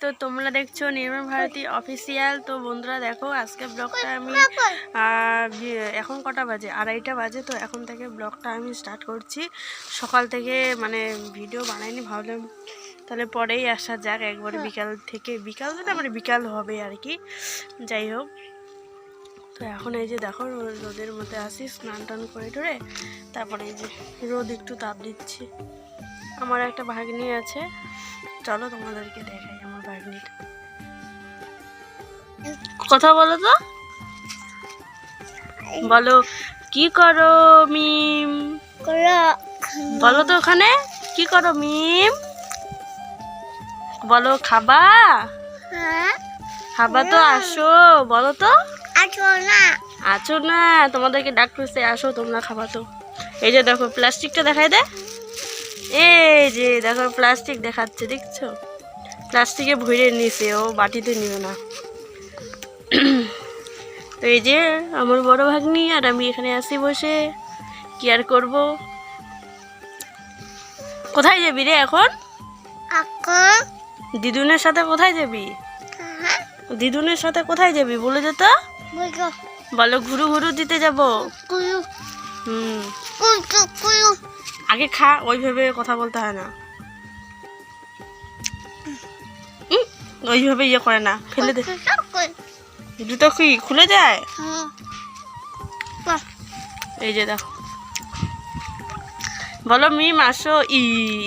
তো তোমরা দেখছ নির্মল ভারতী অফিসিয়াল তো বন্ধুরা দেখো, আজকে ব্লগটা আমি এখন কটা বাজে? আড়াইটা বাজে, তো এখন থেকে ব্লগটা আমি স্টার্ট করছি। সকাল থেকে মানে ভিডিও বানাইনি, ভাবলাম তাহলে পরেই আসা যাক, একবারে বিকাল থেকে, বিকাল না মানে বিকাল হবে আর কি। যাই হোক, তো এখন এই যে দেখো রোদের মধ্যে আসি স্নান টান করে টরে। তারপরে এই যে রোদ একটু তাপ দিচ্ছি। আমার একটা ভাগ্নি আছে চলো তোমাদেরকে দেখাই আমার ভাগ্নিটা কথা বলো তো। বলো কি করো মিম? বলো তো ওখানে কি করো মিম? বলো খাবা? খাবা তো আসো বলো তো। আছো না। তোমাদেরকে ডাক আসো তোমরা খাবা তো। এই যে দেখো প্লাস্টিকটা দেখাই দে। এই যে দেখো প্লাস্টিক দেখাচ্ছে দেখছ? প্লাস্টিকে ভরে নিছে ও বাটিতে নিবে না। তো এই যে আমার বড় ভাগ্নি আর আমি এখানে আসি বসে। কি আর করব? কোথায় যাবি রে এখন? দিদুনের সাথে কোথায় যাবি? দিদুনের সাথে কোথায় যাবি বলে দে তো। বলো ঘুরু ঘুরু দিতে যাব। হুম। আগে খা, ওইভাবে কথা বলতে হয় না। ওইভাবে ইয়ে করে না, ফেলে দে। জুতো কি খুলে যায়? এই যে দেখো। বলো মিম, আসো। ই,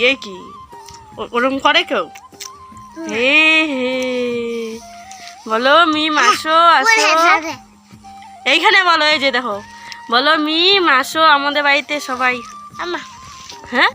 এ কি? ওরম করে কেউ? হে হে। বলো মিম, আসো আসো। এইখানে বলো, এই যে দেখো। বলো মিম, আসো আমাদের বাড়িতে সবাই। হ্যাঁ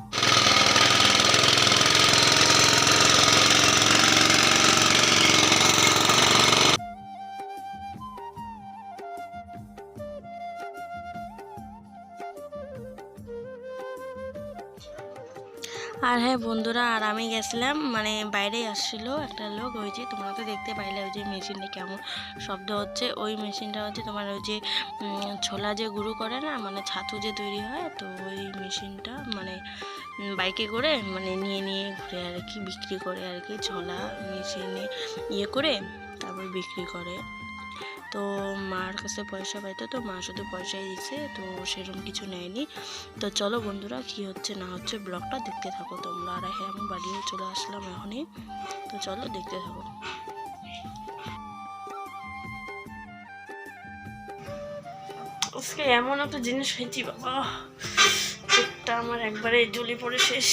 আর হ্যাঁ বন্ধুরা, আর আমি গেছিলাম মানে বাইরেই আসছিল একটা লোক, ওই যে তোমরা তো দেখতে পাইলে, ওই যে মেশিনটা কেমন শব্দ হচ্ছে, ওই মেশিনটা হচ্ছে তোমার ওই যে ছোলা যে গুঁড়ো করে না মানে ছাতু যে তৈরি হয়, তো ওই মেশিনটা মানে বাইকে করে মানে নিয়ে নিয়ে ঘুরে আর কি, বিক্রি করে আর কি, ছোলা মেশিনে ইয়ে করে, তারপর বিক্রি করে। তো মার কাছে পয়সা পাইতো, তো মা শুধু পয়সাই দিচ্ছে তো সেরকম কিছু নেয়নি। তো চলো বন্ধুরা, কি হচ্ছে না হচ্ছে ব্লগটা দেখতে থাকো তোমরা। আর হ্যাঁ আমি বাড়ি চলে আসলাম এখনই। তো চলো দেখতে থাকো। আজকে এমন একটা জিনিস হয়েছি, বাবা। আমার একবারে জ্বলে পড়ে শেষ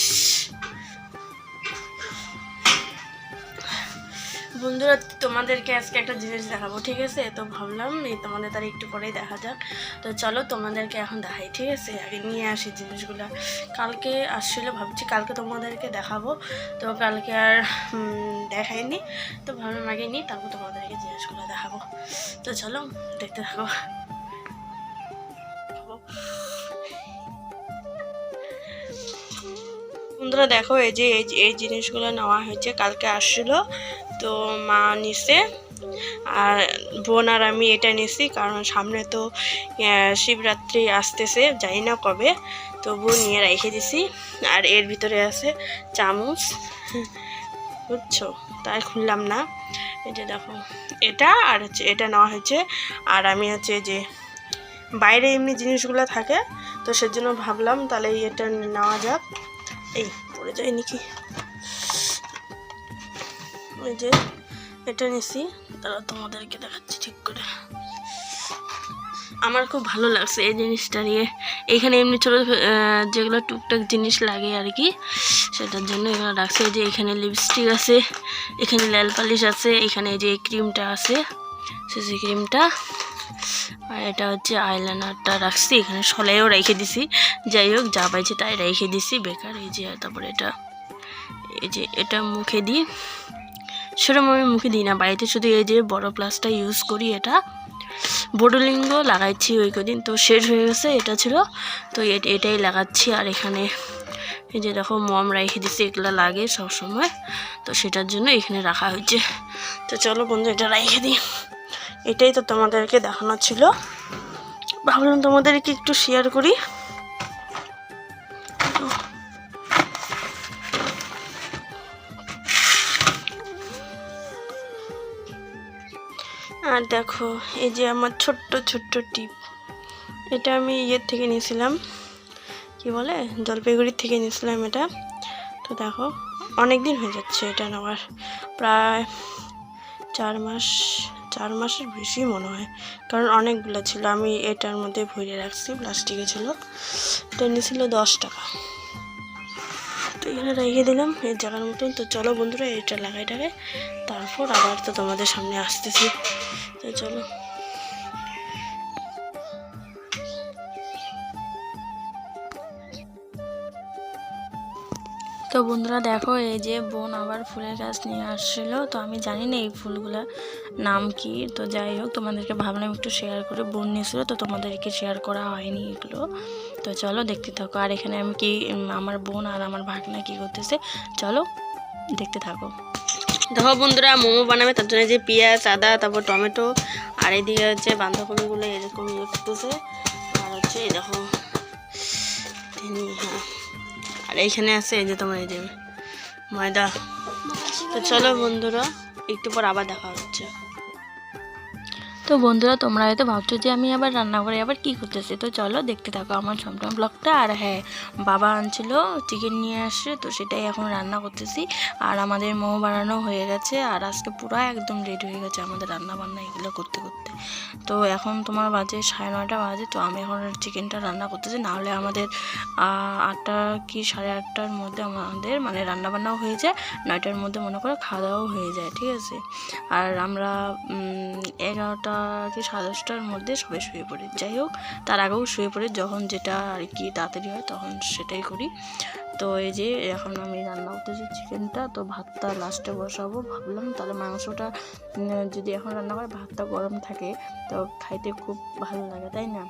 বন্ধুরা, তোমাদেরকে আজকে একটা জিনিস দেখাবো, ঠিক আছে? তো ভাবলাম এই তোমাদের তার একটু পরেই দেখা যাক। তো চলো তোমাদেরকে এখন দেখাই, ঠিক আছে? আগে নিয়ে আসি জিনিসগুলো। কালকে আসছিল ভাবছি কালকে তোমাদেরকে দেখাবো। তো কালকে আর দেখাইনি। তো ভাবলাম আগে নিই, তারপর তোমাদেরকে জিনিসগুলো দেখাবো। তো চলো, দেখতে থাকো। বন্ধুরা, দেখো, এই যে- এই জিনিসগুলো নেওয়া হয়েছে, কালকে আসছিল তো মা নিছে আর বোন আর আমি এটা নিছি, কারণ সামনে তো শিবরাত্রি আসতেছে, জানি না কবে তো বোন নিয়ে রেখে দিছি। আর এর ভিতরে আছে চামচ, বুঝছ? তাই খুললাম না। এই যে দেখো, এটা আর হচ্ছে, এটা নেওয়া হয়েছে। আর আমি হচ্ছে যে, বাইরে এমনি জিনিসগুলো থাকে, তো সেজন্য ভাবলাম তাহলে এটা নেওয়া যাক। এই, পড়ে যায় নাকি? ওই যে, এটা নিছি। তারা তোমাদেরকে দেখাচ্ছি ঠিক করে। আমার খুব ভালো লাগছে এই জিনিসটা নিয়ে। এখানে এমনি ছোটো যেগুলো টুকটাক জিনিস লাগে আর কি, সেটার জন্য এখানে রাখছে। এই যে এখানে লিপস্টিক আছে, এখানে ল্যাল পালিশ আছে, এখানে এই যে ক্রিমটা আছে সিসি ক্রিমটা আর এটা হচ্ছে আইলাইনারটা রাখছি, এখানে সলাইও রেখে দিছি। যাই হোক, যা পাইছে তাই রেখে দিছি, বেকার এই যে তারপরে এটা, এই যে এটা মুখে দিই। সেরকম আমি মুখে দিই না। বাড়িতে শুধু এই যে বড় প্লাসটা ইউজ করি এটা। বড়লিঙ্গ লাগাইছি ওই কদিন, তো শেষ হয়ে গেছে, এটা ছিল। তো এটাই লাগাচ্ছি। আর এখানে এই যে দেখো, মম রেখে দিছি, এগুলো লাগে সব সময় তো সেটার জন্য এখানে রাখা হয়েছে। তো চলো বন্ধু, এটা রেখে দিই। এটাই তো তোমাদেরকে দেখানো ছিল। ভাবলাম তোমাদেরকে একটু শেয়ার করি। আর দেখো, এই যে আমার ছোট্ট ছোট্ট টিপ। এটা আমি ইয়ের থেকে নিয়েছিলাম। কি বলে? জলপাইগুড়ির থেকে নিয়েছিলাম এটা। তো দেখো অনেক দিন হয়ে যাচ্ছে এটা আমার প্রায় চার মাস, চার মাসের বেশি মনে হয়। কারণ অনেকগুলো ছিল, আমি এটার মধ্যে ভরে রাখছি, প্লাস্টিকে ছিল। এটা নিয়েছিল দশ টাকা। তো এখানে রেখে দিলাম, এই জায়গার মতন। তো চলো বন্ধুরা, এটা লাগাই টাকে তারপর আবার তো তোমাদের সামনে আসতেছি। তো চলো। তো বন্ধুরা দেখো, এই যে বোন আবার ফুলের গাছ নিয়ে আসছিল। তো আমি জানি না এই ফুলগুলোর নাম কি। তো যাই হোক, তোমাদেরকে ভাবলাম একটু শেয়ার করে বোন নিয়েছিল, তো তোমাদেরকে শেয়ার করা হয়নি এগুলো। তো চলো, দেখতে থাকো। আর এখানে আমি কি আমার বোন আর আমার ভাগনা কি করতেছে? চলো, দেখতে থাকো। দেখো বন্ধুরা, মোমো বানাবে, তার জন্য যে পেঁয়াজ, আদা, তারপর টমেটো, আর এদিকে হচ্ছে বাঁধাকপিগুলো এরকম ইয়ে করতেছে। আর হচ্ছে দেখো হ্যাঁ। আর এইখানে আছে এই যে তোমার এই যে ময়দা। তো চলো বন্ধুরা, একটু পর আবার দেখা হচ্ছে। তো বন্ধুরা, তোমরা হয়তো ভাবছ যে আমি আবার রান্না করে আবার কি করতেছি? তো চলো দেখতে থাকো আমার সম্পূর্ণ ব্লগটা। আর হ্যাঁ বাবা আনছিল চিকেন নিয়ে আসে তো সেটাই এখন রান্না করতেছি। আর আমাদের মোমো বানানো হয়ে গেছে, আর আজকে পুরো একদম রেডি হয়ে গেছে আমাদের রান্না বান্না এগুলো করতে করতে। তো এখন তোমার বাজে সাড়ে নয়টা বাজে, তো আমি এখন চিকেনটা রান্না করতেছি। নাহলে আমাদের আটটা কি সাড়ে আটটার মধ্যে আমাদের মানে রান্না বান্নাও হয়ে যায়, নয়টার মধ্যে মনে করো খাওয়া দাওয়াও হয়ে যায়, ঠিক আছে? আর আমরা এগারোটা কি সাড়ে দশটার মধ্যে সবাই শুয়ে পড়ে। যাই হোক, তার আগেও শুয়ে পড়ে, যখন যেটা আর কি তাড়াতাড়ি হয় তখন সেটাই করি। তো এই যে এখন আমি রান্না করতেছি চিকেনটা তো ভাতটা লাস্টে বসাবো। ভাবলাম তাহলে মাংসটা যদি এখন রান্না করে ভাতটা গরম থাকে, তো খাইতে খুব ভালো লাগে, তাই না?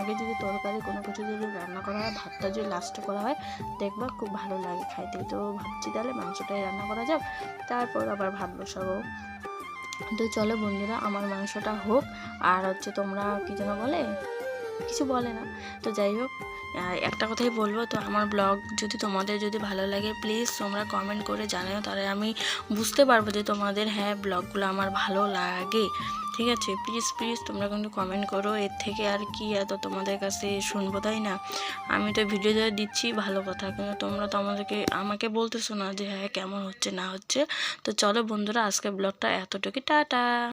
আগে যদি তরকারি কোনো কিছু যদি রান্না করা হয়, ভাতটা যদি লাস্টে করা হয়, দেখবা খুব ভালো লাগে খাইতে। তো ভাবছি তাহলে মাংসটাই রান্না করা যাক, তারপর আবার ভাত বসাবো। তো চলো বন্ধুরা, আমার মাংসটা হোক, আর হচ্ছে তোমরা কি যেন বলে? কিছু বলে না। তো যাই হোক একটা কথাই বলব, তো আমার ব্লগ যদি তোমাদের যদি ভালো লাগে প্লিজ তোমরা কমেন্ট করে জানাও, তাহলে আমি বুঝতে পারব যে তোমাদের হ্যাঁ ব্লগগুলো আমার ভালো লাগে। ঠিক আছে? প্লিজ প্লিজ তোমরা কিন্তু কমেন্ট করো, এর থেকে আর কি এত তোমাদের কাছে শুনব, তাই না? আমি তো ভিডিও দিচ্ছি, ভালো কথা। কিন্তু তোমরা তো আমাদেরকে, আমাকে বলতেছো না যে হ্যাঁ কেমন হচ্ছে, না হচ্ছে। তো চলো বন্ধুরা আজকে ব্লগটা এতটুকু টাটা!